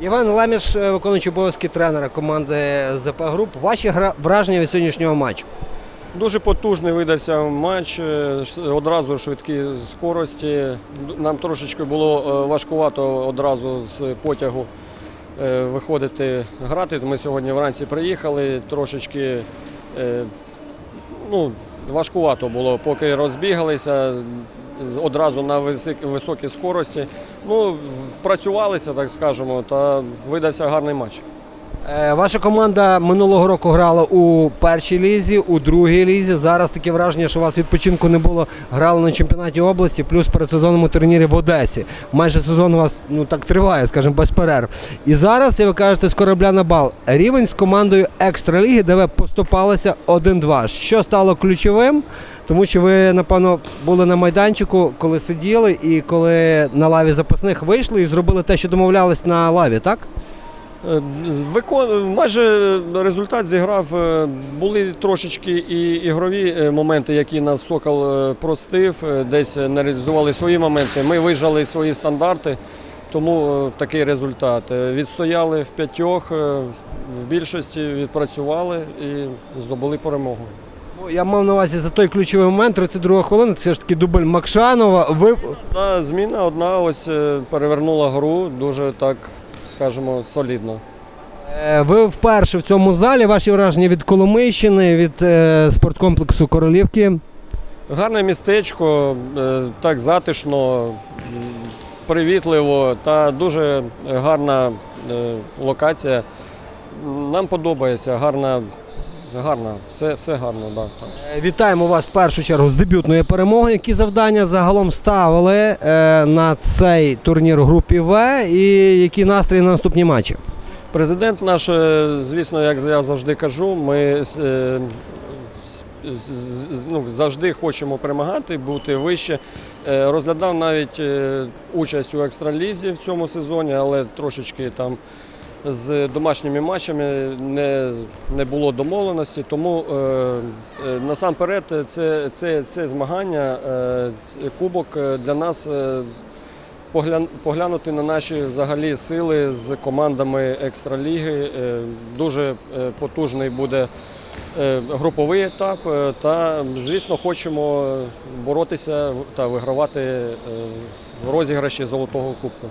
Іван Леміш, е, виконуючий обов'язки тренера команди ЗП Груп. Ваші враження від сьогоднішнього матчу? Дуже потужний видався матч, е, одразу швидкі скорості. Нам трошечки було е, важкувато одразу з потягу виходити грати. Ми сьогодні вранці приїхали, трошечки ну, важкувато було, поки розбігалися одразу на високій скорості. Ну, впрацювалися, так скажемо, та видався гарний матч. Е, Ваша команда минулого року грала у першій лізі, у другій лізі. Зараз таке враження, що у вас відпочинку не було. Грали на чемпіонаті області, плюс передсезонному турнірі в Одесі. Майже сезон у вас ну так триває, скажімо, без перерв. І зараз, як ви кажете, з корабля на бал. Рівень з командою екстраліги, де ви поступалися 1-2. Що стало ключовим? Тому що ви, напевно, були на майданчику, коли сиділи, і коли на лаві запасних вийшли і зробили те, що домовлялись на лаві, так? Е, Викон... Майже результат зіграв. е, Були трошечки і ігрові е, моменти, які нас Сокол простив, десь не реалізували свої моменти. Ми вижали свої стандарти, тому такий результат. Відстояли в п'ятьох, в більшості відпрацювали і здобули перемогу. Ну, Я мав на увазі за той ключовий момент, 32 хвилина, це ж таки дубль Макшанова. Ви Та зміна одна ось перевернула гру дуже так, скажімо, солідно. Е, Ви вперше в цьому залі. Ваші враження від Коломийщини, від е, спорткомплексу Королівки. Гарне містечко, е, так затишно, привітливо та дуже гарна локація. Нам подобається, гарна, гарна, все, все гарно. Да, так. Е, Вітаємо вас в першу чергу з дебютної перемоги. Які завдання загалом ставили е, на цей турнір групі В і які настрої на наступні матчі? Президент наш, е, звісно, як я завжди кажу, ми ну, завжди хочемо перемагати, бути вище. Розглядав навіть участь у екстралізі в цьому сезоні, але трошечки там з домашніми матчами не, не було домовленості. Тому е, е, насамперед це, це, це змагання, е, кубок е, для нас. е, Поглян- поглянути на наші взагалі сили з командами екстраліги. Е, Дуже е, потужний буде груповий етап. Та, звісно, хочемо боротися та вигравати розіграші золотого кубку.